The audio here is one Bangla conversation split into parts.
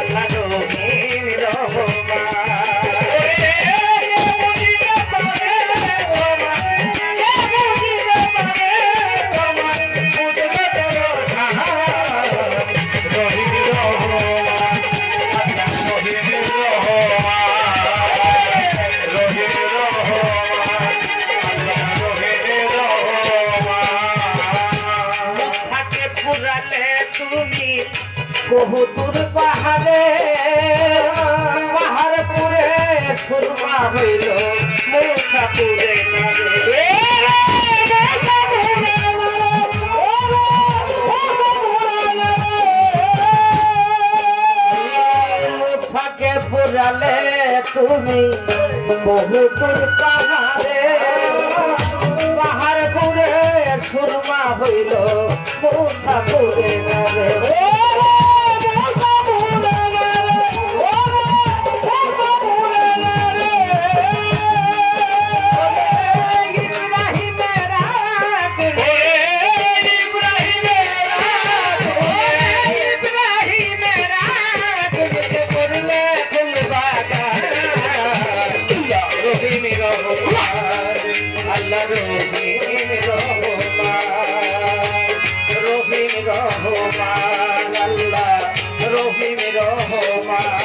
আল্লাহ বহুদূর পাহাড়ে পাহাড়পুরে সুরমা হইল মৌসাপুরে পুরালে তুমি বহুদূর পাহাড়ে পাহাড়পুরে সুরমা হইল মৌসাপুরে রহিম রহমান আল্লাহ রহিম রহমান।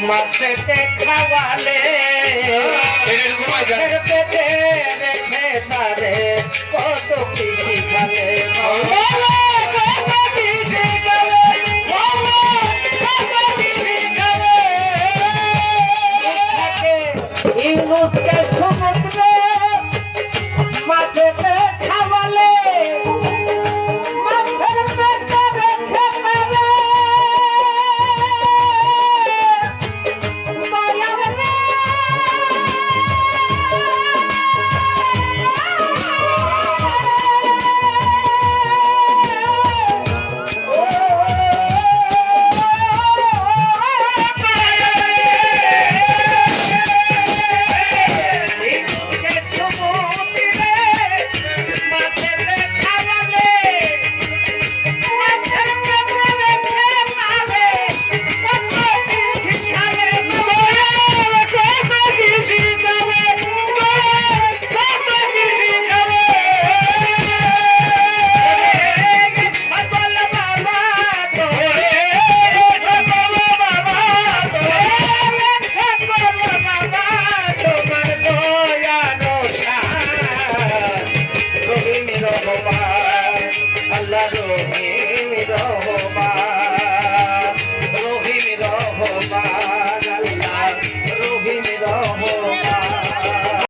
মাছেতে খাওয়ালে পেটে রেখে তারে কত কৃষি